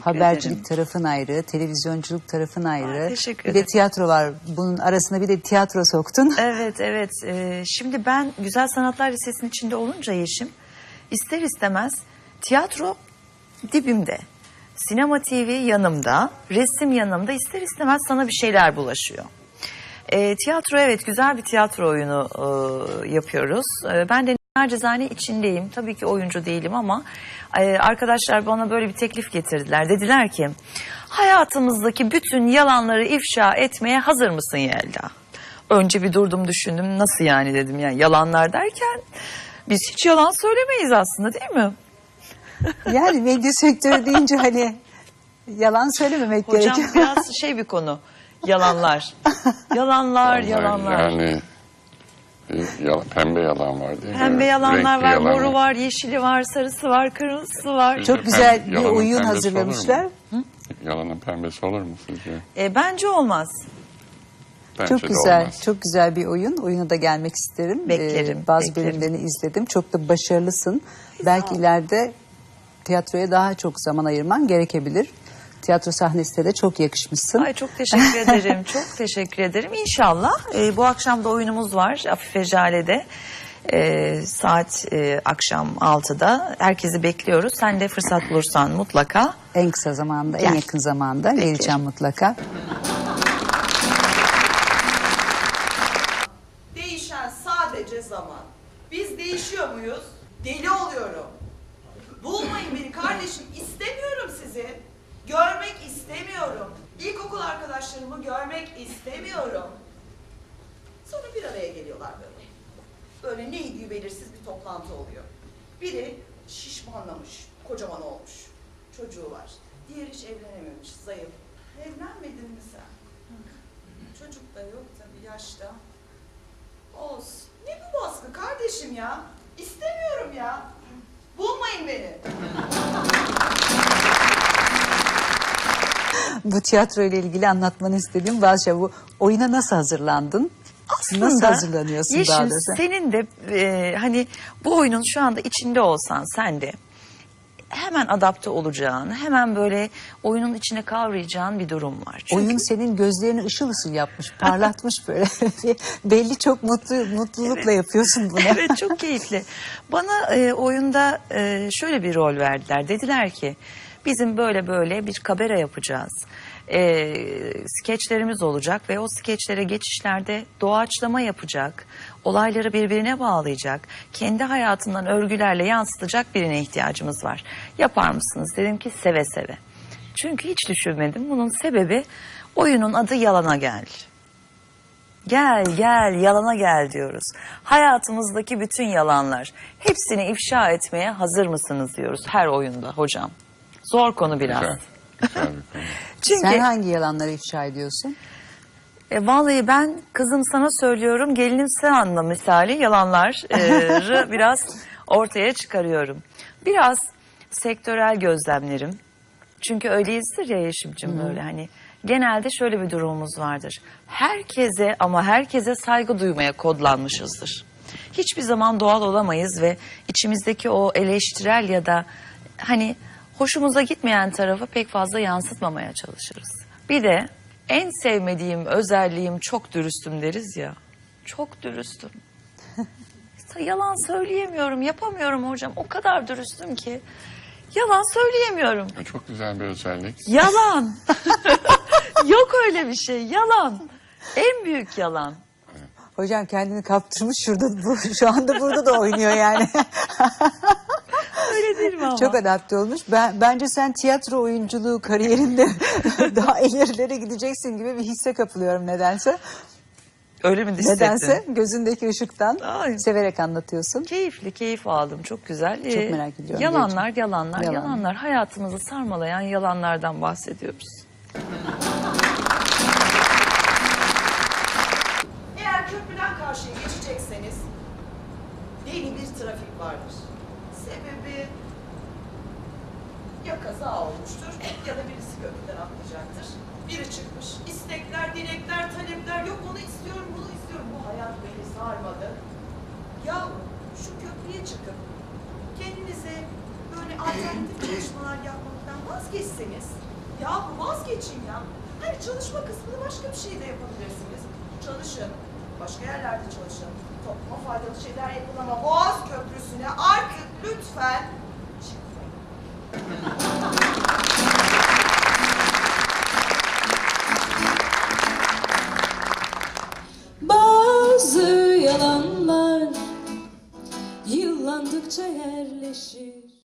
Habercilik ederim. tarafın ayrı, televizyonculuk tarafın ayrı. Aa, teşekkür bir de ederim. tiyatro var. Bunun arasına bir de tiyatro soktun. Evet evet. Ee, şimdi ben Güzel Sanatlar Lisesi'nin içinde olunca Yeşim ister istemez tiyatro dibimde. Sinema TV yanımda, resim yanımda ister istemez sana bir şeyler bulaşıyor. Ee, tiyatro evet güzel bir tiyatro oyunu e, yapıyoruz. Ee, ben de nacizane içindeyim. Tabii ki oyuncu değilim ama e, arkadaşlar bana böyle bir teklif getirdiler. Dediler ki hayatımızdaki bütün yalanları ifşa etmeye hazır mısın Yelda? Önce bir durdum düşündüm nasıl yani dedim yani yalanlar derken biz hiç yalan söylemeyiz aslında değil mi? yani medya sektörü deyince hani yalan söylememek Hocam gerekiyor. biraz şey bir konu yalanlar. Yalanlar, yalanlar. Yani bir yalan- pembe yalan var değil mi? Pembe yalanlar Renkli var, yalan moru var, yeşili var, sarısı var, kırmızısı var. Çok güzel bir Yalanın oyun pembesi hazırlamışlar. mu? Yalanın pembesi olur mu sizce? E, bence olmaz. Bence Çok de güzel, olmaz. çok güzel bir oyun. Oyuna da gelmek isterim. Beklerim, Ee, bazı beklerim. bölümlerini izledim. Çok da başarılısın. Belki ileride tiyatroya daha çok zaman ayırman gerekebilir. Tiyatro sahnesinde de çok yakışmışsın. Ay çok teşekkür ederim, çok teşekkür ederim. İnşallah e, bu akşam da oyunumuz var Afife Jale'de. E, saat e, akşam 6'da. Herkesi bekliyoruz. Sen de fırsat bulursan mutlaka. En kısa zamanda, en Gel. yakın zamanda geleceğim mutlaka. Değişen sadece zaman. Biz değişiyor muyuz? Deli oluyorum. Bulmayın beni kardeşim. İstemiyorum sizi. Görmek istemiyorum. İlkokul arkadaşlarımı görmek istemiyorum. Sonra bir araya geliyorlar böyle. Böyle neydi belirsiz bir toplantı oluyor. Biri şişmanlamış, kocaman olmuş. Çocuğu var. Diğeri hiç evlenememiş, zayıf. Evlenmedin mi sen? Çocuk da yok tabii yaşta. Olsun. Ne bu baskı kardeşim ya? İstemiyorum ya. Bulmayın beni. Bu tiyatro ile ilgili anlatmanı istediğim bazı şey. Bu oyuna nasıl hazırlandın? nasıl hazırlanıyorsun Yeşim, daha doğrusu? senin de e, hani bu oyunun şu anda içinde olsan sen de hemen adapte olacağın, hemen böyle oyunun içine kavrayacağın bir durum var. Çünkü Oyun senin gözlerini ışıl ışıl yapmış, parlatmış böyle. Belli çok mutlu mutlulukla yapıyorsun bunu. evet çok keyifli. Bana e, oyunda e, şöyle bir rol verdiler. Dediler ki bizim böyle böyle bir kabera yapacağız. E, skeçlerimiz olacak ve o skeçlere geçişlerde doğaçlama yapacak. Olayları birbirine bağlayacak. Kendi hayatından örgülerle yansıtacak birine ihtiyacımız var. Yapar mısınız? Dedim ki seve seve. Çünkü hiç düşünmedim. Bunun sebebi oyunun adı Yalana Gel. Gel gel yalana gel diyoruz. Hayatımızdaki bütün yalanlar hepsini ifşa etmeye hazır mısınız diyoruz her oyunda hocam. Zor konu biraz. Güzel. Güzel bir konu. Çünkü Sen hangi yalanları ifşa ediyorsun? e, vallahi ben kızım sana söylüyorum gelinim sen anla misali yalanları biraz ortaya çıkarıyorum. Biraz sektörel gözlemlerim. Çünkü öyleyizdir ya Yeşim'cim böyle hani genelde şöyle bir durumumuz vardır. Herkese ama herkese saygı duymaya kodlanmışızdır. Hiçbir zaman doğal olamayız ve içimizdeki o eleştirel ya da hani hoşumuza gitmeyen tarafı pek fazla yansıtmamaya çalışırız. Bir de en sevmediğim özelliğim çok dürüstüm deriz ya. Çok dürüstüm. Yalan söyleyemiyorum, yapamıyorum hocam. O kadar dürüstüm ki. Yalan söyleyemiyorum. Çok güzel bir özellik. Yalan. Yok öyle bir şey. Yalan. En büyük yalan. Hocam kendini kaptırmış şurada bu şu anda burada da oynuyor yani. Mi ama? Çok adapte olmuş. Ben bence sen tiyatro oyunculuğu kariyerinde daha ilerilere gideceksin gibi bir hisse kapılıyorum nedense. Öyle mi hissettin? Nedense gözündeki ışıktan Ay. severek anlatıyorsun. Keyifli, keyif aldım. Çok güzel. Ee, Çok merak ediyorum Yalanlar, gerçekten. yalanlar, Yalan. yalanlar. Hayatımızı sarmalayan yalanlardan bahsediyoruz. Eğer köprüden karşıya geçecekseniz deli bir trafik vardır. Sebebi ya kaza olmuştur ya da birisi köprüden atlayacaktır. Biri çıkmış. istekler, dilekler, talepler yok onu istiyorum, bunu istiyorum. Bu hayat beni sarmadı. Ya şu köprüye çıkıp kendinize böyle alternatif çalışmalar yapmaktan vazgeçseniz, ya bu vazgeçin ya. Hani çalışma kısmını başka bir şey de yapabilirsiniz. Çalışın, başka yerlerde çalışın. Topluma faydalı şeyler yapın ama Boğaz Köprüsü'ne artık lütfen Thank you.